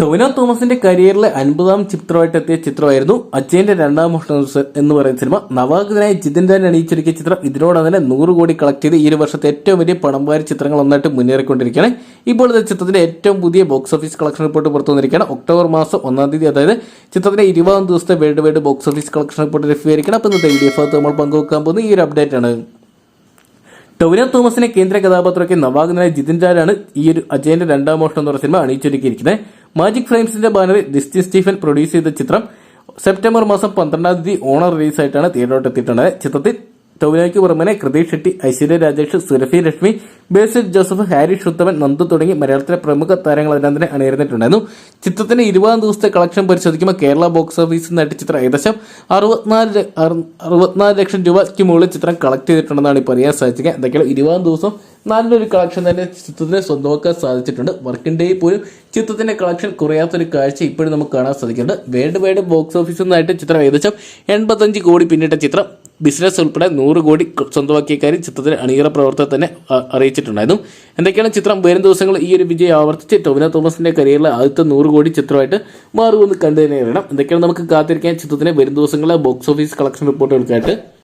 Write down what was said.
ടൊവിനോ തോമസിന്റെ കരിയറിലെ അൻപതാം ചിത്രമായിട്ട് എത്തിയ ചിത്രമായിരുന്നു അച്ഛന്റെ രണ്ടാം മോഷണ എന്ന് പറയുന്ന സിനിമ. നവാഗതനായ ജിതിൻ തന്നെ അണിയിച്ചൊരുക്കിയ ചിത്രം ഇതിനോട് തന്നെ നൂറ് കോടി കളക്ട് ചെയ്ത് ഈ വർഷത്തെ ഏറ്റവും വലിയ പണംവാരി ചിത്രങ്ങൾ ഒന്നായിട്ട് മുന്നേറിക്കൊണ്ടിരിക്കുകയാണ്. ഇപ്പോൾ ഇത് ചിത്രത്തിന്റെ ഏറ്റവും പുതിയ ബോക്സ് ഓഫീസ് കളക്ഷൻ റിപ്പോർട്ട് പുറത്തു വന്നിരിക്കുകയാണ്. ഒക്ടോബർ മാസം ഒന്നാം തീയതി അതായത് ചിത്രത്തിന്റെ ഇരുപതാം ദിവസത്തെ world wide box office collection report ലഭ്യമായിരിക്കണം അപ്പോൾ ഇന്നത്തെ വീഡിയോ ഭാഗത്ത് നമ്മൾ പങ്കുവെക്കാൻ പോകുന്ന ഈ ഒരു അപ്ഡേറ്റ് ആണ്. ടൊവിനോ തോമസിനെ കേന്ദ്ര കഥാപാത്രമൊക്കെ നവാഗതനായ ജിതിൻ രാജാണ് ഈ ഒരു അജയന്റെ രണ്ടാം മോഷണം എന്ന് പറയുന്ന സിനിമ അണിയിച്ചൊരുക്കിയിരിക്കുന്നത്. മാജിക് ഫ്രെയിംസിന്റെ ബാനറിൽ ജസ്റ്റിൻ സ്റ്റീഫൻ പ്രൊഡ്യൂസ് ചെയ്ത ചിത്രം സെപ്റ്റംബർ മാസം പന്ത്രണ്ടാം തീയതി ഓണർ റിലീസായിട്ടാണ് തിയേറ്ററിലോട്ട് എത്തിയിട്ടുള്ളത് ചിത്രത്തിൽ ടൊവിനോയ്ക്ക് പുറമെ കൃതി ഷെട്ടി ഐശ്വര്യ രാജേഷ് സുരഭി ലക്ഷ്മി ബേസിൽ ജോസഫ് ഹാരി ഷുത്തമൻ നന്ദു തുടങ്ങി മലയാളത്തിലെ പ്രമുഖ താരങ്ങൾ അതിനകത്ത് തന്നെ അണിയിരുന്നിട്ടുണ്ടായിരുന്നു ചിത്രത്തിന്റെ ഇരുപതാം ദിവസത്തെ കളക്ഷൻ പരിശോധിക്കുമ്പോൾ കേരള ബോക്സ് ഓഫീസിൽ നിന്നായിട്ട് ചിത്രം ഏകദേശം അറുപത്തിനാല് അറുപത്തിനാല് ലക്ഷം രൂപയ്ക്ക് മുകളിൽ ചിത്രം കളക്ട് ചെയ്തിട്ടുണ്ടെന്നാണ് ഇപ്പോൾ അറിയാൻ സാധിക്കുക എന്തൊക്കെയാണ് ഇരുപതാം ദിവസം നല്ലൊരു കളക്ഷൻ തന്നെ ചിത്രത്തിന് സ്വന്തമാക്കാൻ സാധിച്ചിട്ടുണ്ട്. വർക്കിംഗ് ഡേ പോലും ചിത്രത്തിന്റെ കളക്ഷൻ കുറയാത്തൊരു കാഴ്ച ഇപ്പോഴും നമുക്ക് കാണാൻ സാധിക്കുന്നുണ്ട്. വേൾഡ് വൈഡ് ബോക്സ് ഓഫീസിൽ നിന്നായിട്ട് ചിത്രം ഏകദേശം എൺപത്തഞ്ച് കോടി പിന്നിട്ട ചിത്രം. ബിസിനസ് ഉൾപ്പെടെ നൂറ് കോടി സ്വന്തമാക്കിയ കാര്യം ചിത്രത്തിലെ അണിയറ പ്രവർത്തകർ തന്നെ അറിയിച്ചിട്ടുണ്ടായിരുന്നു. എന്തൊക്കെയാണ് ചിത്രം? വരും ദിവസങ്ങൾ ഈ ഒരു വിജയം ആവർത്തിച്ച് ടൊവിനോ തോമസിന്റെ കരിയറിലെ ആദ്യത്തെ നൂറ് കോടി ചിത്രമായിട്ട് മാറുമെന്ന് കണ്ടു തന്നെ അറിയണം. എന്തൊക്കെയാണ് നമുക്ക് കാത്തിരിക്കാൻ ചിത്രത്തിന് വരും ദിവസങ്ങളിലെ ബോക്സ് ഓഫീസ് കളക്ഷൻ റിപ്പോർട്ടുകൾക്കായിട്ട്